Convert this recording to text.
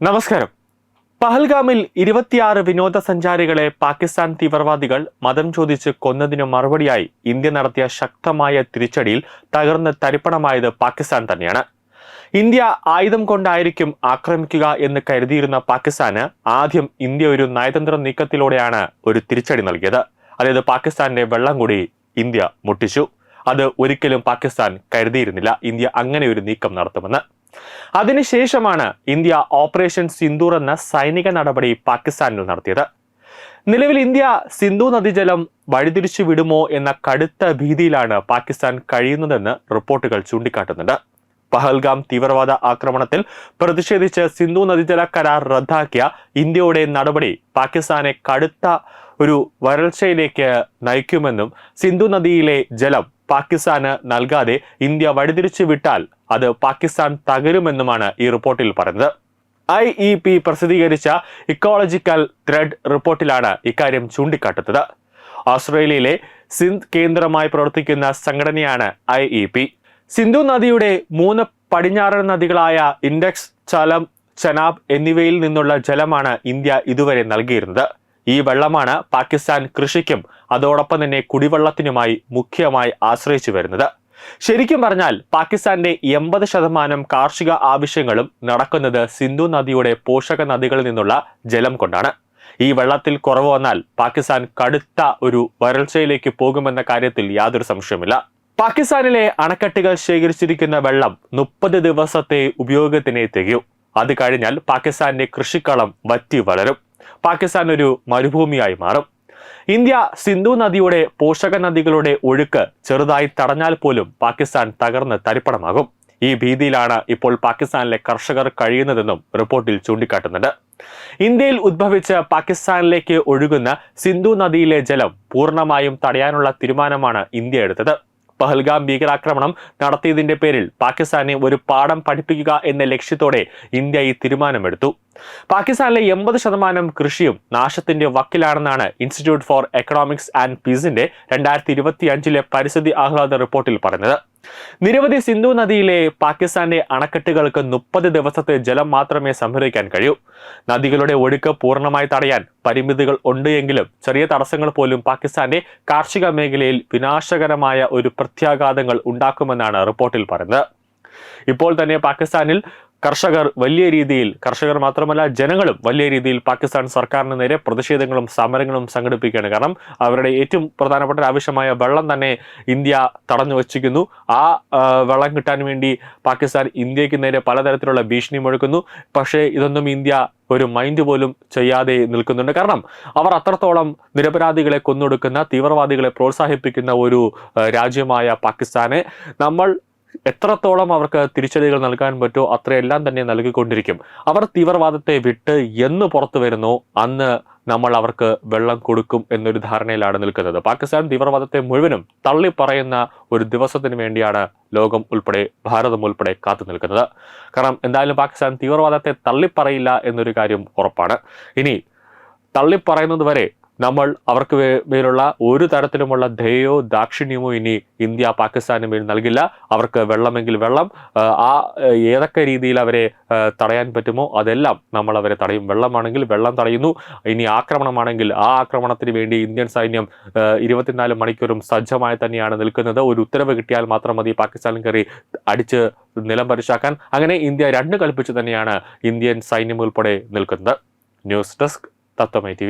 നമസ്കാരം. പഹൽഗാമിൽ ഇരുപത്തിയാറ് വിനോദസഞ്ചാരികളെ പാകിസ്ഥാൻ തീവ്രവാദികൾ മതം ചോദിച്ച് കൊന്നതിന് മറുപടിയായി ഇന്ത്യ നടത്തിയ ശക്തമായ തിരിച്ചടിയിൽ തകർന്ന് തരിപ്പണമായത് പാകിസ്ഥാൻ തന്നെയാണ്. ഇന്ത്യ ആയുധം കൊണ്ടായിരിക്കും ആക്രമിക്കുക എന്ന് കരുതിയിരുന്ന പാകിസ്ഥാന് ആദ്യം ഇന്ത്യ ഒരു നയതന്ത്ര നീക്കത്തിലൂടെയാണ് ഒരു തിരിച്ചടി നൽകിയത്. അതായത് പാകിസ്ഥാന്റെ വെള്ളം കൂടി ഇന്ത്യ മുട്ടിച്ചു. അത് ഒരിക്കലും പാകിസ്ഥാൻ കരുതിയിരുന്നില്ല. ഇന്ത്യ അങ്ങനെ ഒരു നീക്കം നടത്തുമെന്ന്. അതിനുശേഷമാണ് ഇന്ത്യ ഓപ്പറേഷൻ സിന്ദൂർ എന്ന സൈനിക നടപടി പാകിസ്ഥാനിൽ നടത്തിയത്. നിലവിൽ ഇന്ത്യ സിന്ധു നദീജലം വഴിതിരിച്ചു വിടുമോ എന്ന കടുത്ത ഭീതിയിലാണ് പാകിസ്ഥാൻ കഴിയുന്നതെന്ന് റിപ്പോർട്ടുകൾ ചൂണ്ടിക്കാട്ടുന്നുണ്ട്. പഹൽഗാം തീവ്രവാദ ആക്രമണത്തിൽ പ്രതിഷേധിച്ച് സിന്ധു നദീജല കരാർ റദ്ദാക്കിയ ഇന്ത്യയുടെ നടപടി പാകിസ്ഥാനെ കടുത്ത ഒരു വരൾച്ചയിലേക്ക് നയിക്കുമെന്നും സിന്ധു നദിയിലെ ജലം പാകിസ്ഥാന് നൽകാതെ ഇന്ത്യ വഴിതിരിച്ചു വിട്ടാൽ അത് പാകിസ്ഥാൻ തകരുമെന്നുമാണ് ഈ റിപ്പോർട്ടിൽ പറയുന്നത്. ഐ ഇ പി പ്രസിദ്ധീകരിച്ച ഇക്കോളജിക്കൽ ത്രെഡ് റിപ്പോർട്ടിലാണ് ഇക്കാര്യം ചൂണ്ടിക്കാട്ടുന്നത്. ഓസ്ട്രേലിയയിലെ സിന്ധ് കേന്ദ്രമായി പ്രവർത്തിക്കുന്ന സംഘടനയാണ് ഐ ഇ പി സിന്ധു നദിയുടെ മൂന്ന് പടിഞ്ഞാറൻ നദികളായ ഇൻഡെക്സ് ചലം ചനാബ് എന്നിവയിൽ നിന്നുള്ള ജലമാണ് ഇന്ത്യ ഇതുവരെ നൽകിയിരുന്നത്. ഈ വെള്ളമാണ് പാകിസ്ഥാൻ കൃഷിക്കും അതോടൊപ്പം തന്നെ കുടിവെള്ളത്തിനുമായി മുഖ്യമായി ആശ്രയിച്ചു വരുന്നത്. ശരിക്കും പറഞ്ഞാൽ പാകിസ്ഥാന്റെ എൺപത് ശതമാനം കാർഷിക ആവശ്യങ്ങളും നടക്കുന്നത് സിന്ധു നദിയുടെ പോഷക നദികളിൽ നിന്നുള്ള ജലം കൊണ്ടാണ്. ഈ വെള്ളത്തിൽ കുറവ് വന്നാൽ പാകിസ്ഥാൻ കടുത്ത ഒരു വരൾച്ചയിലേക്ക് പോകുമെന്ന കാര്യത്തിൽ യാതൊരു സംശയമില്ല പാകിസ്ഥാനിലെ അണക്കെട്ടുകൾ ശേഖരിച്ചിരിക്കുന്ന വെള്ളം മുപ്പത് ദിവസത്തെ ഉപയോഗത്തിനെ തികയും. അത് കഴിഞ്ഞാൽ പാകിസ്ഥാന്റെ കൃഷിക്കളം വറ്റി വളരും. പാകിസ്ഥാൻ ഒരു മരുഭൂമിയായി മാറും. ഇന്ത്യ സിന്ധു നദിയുടെ പോഷക നദികളുടെ ഒഴുക്ക് ചെറുതായി തടഞ്ഞാൽ പോലും പാകിസ്ഥാൻ തകർന്ന് തരിപ്പണമാകും. ഈ ഭീതിയിലാണ് ഇപ്പോൾ പാകിസ്ഥാനിലെ കർഷകർ കഴിയുന്നതെന്നും റിപ്പോർട്ടിൽ ചൂണ്ടിക്കാട്ടുന്നുണ്ട്. ഇന്ത്യയിൽ ഉദ്ഭവിച്ച് പാകിസ്ഥാനിലേക്ക് ഒഴുകുന്ന സിന്ധു നദിയിലെ ജലം പൂർണമായും തടയാനുള്ള തീരുമാനമാണ് ഇന്ത്യ എടുത്തത്. പഹൽഗാം ഭീകരാക്രമണം നടത്തിയതിന്റെ പേരിൽ പാകിസ്ഥാനെ ഒരു പാഠം പഠിപ്പിക്കുക എന്ന ലക്ഷ്യത്തോടെ ഇന്ത്യ ഈ തീരുമാനമെടുത്തു. പാകിസ്ഥാനിലെ എൺപത് ശതമാനം കൃഷിയും നാശത്തിന്റെ വക്കിലാണെന്നാണ് ഇൻസ്റ്റിറ്റ്യൂട്ട് ഫോർ എക്കണോമിക്സ് ആൻഡ് പീസിന്റെ രണ്ടായിരത്തി ഇരുപത്തി അഞ്ചിലെ പരിസ്ഥിതി ആഹ്ലാദ റിപ്പോർട്ടിൽ പറഞ്ഞത് നിരവധി സിന്ധു നദിയിലെ പാകിസ്ഥാന്റെ അണക്കെട്ടുകൾക്ക് മുപ്പത് ദിവസത്തെ ജലം മാത്രമേ സംഭരിക്കാൻ കഴിയൂ. നദികളുടെ ഒഴുക്ക് പൂർണമായി തടയാൻ പരിമിതികൾ ഉണ്ട് എങ്കിലും ചെറിയ തടസ്സങ്ങൾ പോലും പാകിസ്ഥാന്റെ കാർഷിക മേഖലയിൽ വിനാശകരമായ ഒരു പ്രത്യാഘാതങ്ങൾ ഉണ്ടാക്കുമെന്നാണ് റിപ്പോർട്ടിൽ പറയുന്നത്. ഇപ്പോൾ തന്നെ പാകിസ്ഥാനിൽ കർഷകർ വലിയ രീതിയിൽ കർഷകർ മാത്രമല്ല ജനങ്ങളും വലിയ രീതിയിൽ പാകിസ്ഥാൻ സർക്കാരിന് നേരെ പ്രതിഷേധങ്ങളും സമരങ്ങളും സംഘടിപ്പിക്കുകയാണ്. കാരണം അവരുടെ ഏറ്റവും പ്രധാനപ്പെട്ട ആവശ്യമായ വെള്ളം തന്നെ ഇന്ത്യ തടഞ്ഞു വച്ചിരിക്കുന്നു. ആ വെള്ളം കിട്ടാൻ വേണ്ടി പാകിസ്ഥാൻ ഇന്ത്യയ്ക്ക് നേരെ പലതരത്തിലുള്ള ഭീഷണി മുഴക്കുന്നു. പക്ഷേ ഇതൊന്നും ഇന്ത്യ ഒരു മൈൻഡ് പോലും ചെയ്യാതെ നിൽക്കുന്നുണ്ട്. കാരണം അവർ അത്രത്തോളം നിരപരാധികളെ കൊന്നൊടുക്കുന്ന തീവ്രവാദികളെ പ്രോത്സാഹിപ്പിക്കുന്ന ഒരു രാജ്യമായ പാകിസ്ഥാനെ നമ്മൾ എത്രത്തോളം അവർക്ക് തിരിച്ചടികൾ നൽകാൻ പറ്റുമോ അത്രയെല്ലാം തന്നെ നൽകിക്കൊണ്ടിരിക്കും. അവർ തീവ്രവാദത്തെ വിട്ട് എന്ന് പുറത്തു വരുന്നു അന്ന് നമ്മൾ അവർക്ക് വെള്ളം കൊടുക്കും എന്നൊരു ധാരണയിലാണ് നിൽക്കുന്നത്. പാകിസ്ഥാൻ തീവ്രവാദത്തെ മുഴുവനും തള്ളി പറയുന്ന ഒരു ദിവസത്തിന് വേണ്ടിയാണ് ലോകം ഉൾപ്പെടെ ഭാരതം ഉൾപ്പെടെ കാത്തു നിൽക്കുന്നത്. കാരണം എന്തായാലും പാകിസ്ഥാൻ തീവ്രവാദത്തെ തള്ളിപ്പറയില്ല എന്നൊരു കാര്യം ഉറപ്പാണ്. ഇനി തള്ളിപ്പറയുന്നത് വരെ നമ്മൾ അവർക്ക് മേലുള്ള ഒരു തരത്തിലുമുള്ള ദയോ ദാക്ഷിണ്യമോ ഇനി ഇന്ത്യ പാകിസ്ഥാന് മേൽ നൽകില്ല. അവർക്ക് വെള്ളമെങ്കിൽ വെള്ളം. ആ ഏതൊക്കെ രീതിയിൽ അവരെ തടയാൻ പറ്റുമോ അതെല്ലാം നമ്മൾ അവരെ തടയും. വെള്ളമാണെങ്കിൽ വെള്ളം തടയുന്നു. ഇനി ആക്രമണമാണെങ്കിൽ ആ ആക്രമണത്തിന് വേണ്ടി ഇന്ത്യൻ സൈന്യം ഇരുപത്തിനാല് മണിക്കൂറും സജ്ജമായി തന്നെയാണ് നിൽക്കുന്നത്. ഒരു ഉത്തരവ് കിട്ടിയാൽ മാത്രം മതി പാകിസ്ഥാനിൽ കയറി അടിച്ച് നിലം പരിശാക്കാൻ. അങ്ങനെ ഇന്ത്യ രണ്ട് കൽപ്പിച്ച് തന്നെയാണ് ഇന്ത്യൻ സൈന്യം ഉൾപ്പെടെ നിൽക്കുന്നത്. ന്യൂസ് ഡെസ്ക് തത്വമൈ ടി